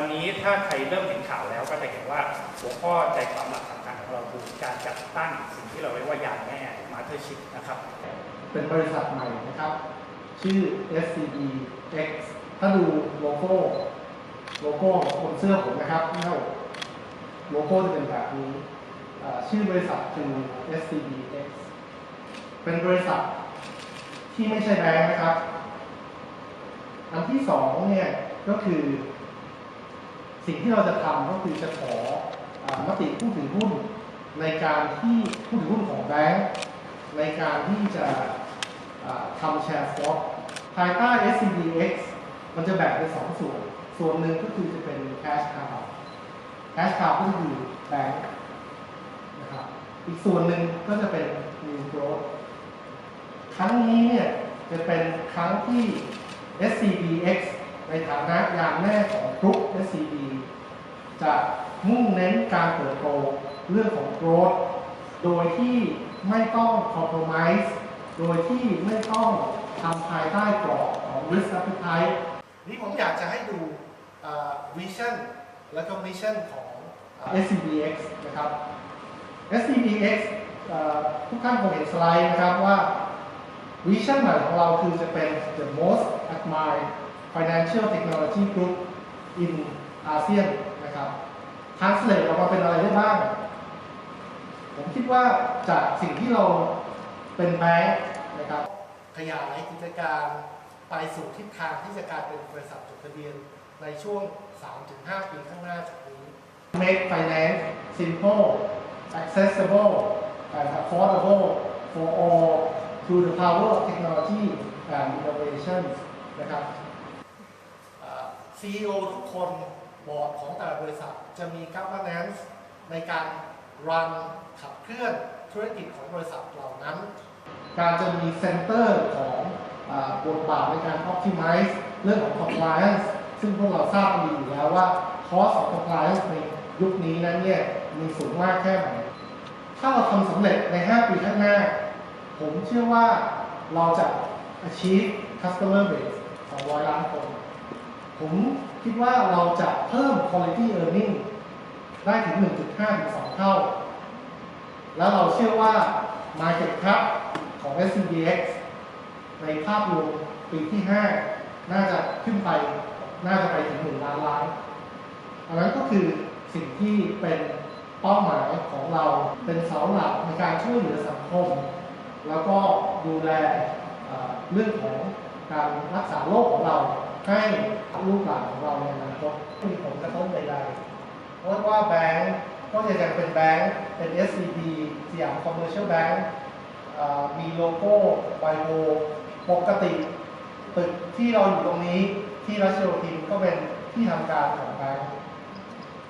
ันนี้ถ้าใครเริ่มเห็นข่าวแล้วก็จะเห็นว่าหัวข้อใจความหลักสำคัญของเราคือการจัดตั้งสิ่งที่เราเรียกว่ายานแม่มาเธอร์ชิพนะครับ เป็นบริษัทใหม่นะครับ ชื่อ SCBX ถ้าดูโลโก้โลโก้บนเสื้อผมนะครับหน้าโลโก้จะเป็นแบบนี้ชื่อบริษัทคือ SCBX เป็นบริษัทที่ไม่ใช่แบงค์นะครับ อันที่สองเนี่ยก็คือ สิ่งที่เราจะทำก็คือจะขออามติผู้ถือหุ้นในการที่ผู้ถือหุ้นของแบงค์ในการที่จะอ่าทำแชร์สวอปภายใต้ SCBX มันจะแบ่งเป็นสองส่วน ส่วนหนึ่งก็คือจะเป็น cash cow cash cow ก็คือแบงค์นะครับอีกส่วนหนึ่งก็จะเป็น new growth ครั้งนี้เนี่ยจะเป็นครั้งที่ SCBX ในฐานะยามแม่ของกรุ๊ป SCB จะมุ่งเน้นการเติบโตเรื่องของ growth โดยที่ไม่ต้อง compromise โดยที่ไม่ต้องทำภายใต้กรอบของ risk appetite นี่ผมอยากจะให้ดูอ่า vision และก็ mission ของอ่า SCBX นะครับ SCBX เอ่อทุกท่านคงเห็นสไลด์นะครับว่าวิชั่นใหม่ของเราคือจะเป็น the most admired financial technology group in ASEAN นะครับ translate ออกมาเป็นอะไรได้บ้าง ผมคิดว่าจากสิ่งที่เราเป็นแบงค์นะครับขยายกิจการไปสู่ทิศทางที่จะกลายเป็นบริษัทจดทะเบียนในช่วง 3-5 ปีข้างหน้าจากนี้ Make finance simple accessible and affordable for all through the power of technology and innovation นะครับ อ่า CEO ทุกคนบอร์ดของแต่ละบริษัทจะมี governance ในการ run ขับเคลื่อนธุรกิจของบริษัทเหล่านั้น การจะมีเซ็นเตอร์ของอบทบาทในการ optimize เรื่องของ compliance ซึ่งพวกเราทราบกันดีอยู่แล้วว่า cost of compliance ในยุคนี้นั้นเนี่ยมีสูงมากแค่ไหน ถ้าเราทำสำเร็จใน 5 ปีข้างหน้า ผมเชื่อว่าเราจะ achieve customer base 200 ล้านคน ผมคิดว่าเราจะเพิ่ม quality earning ได้ถึง 1.5ถึง2เท่า แล้วเราเชื่อว่า market cap ของ SCBX ในภาพรวมปีที่ 5 น่าจะขึ้นไป น่าจะไปถึง 1 ล้านล้านอันนั้นก็คือสิ่งที่เป็นเป้าหมายของเราเป็นเสาหลักในการช่วยเหลือสังคม แล้วก็ดูแลเอ่อเรื่องของการรักษาโรคของเรา ให้ลูกหลานของเราในอนาคตม่มีผลกระทบใดๆเพราะว่าแบงก์ก็จะยังเป็นแบงก์เป็น SCB สยามคอมเมอร์เชียลแบงก์มีโลโก้ไบโอปกติตึกที่เราอยู่ตรงนี้ที่รัชโยธินก็เป็นที่ทำการของแบงก์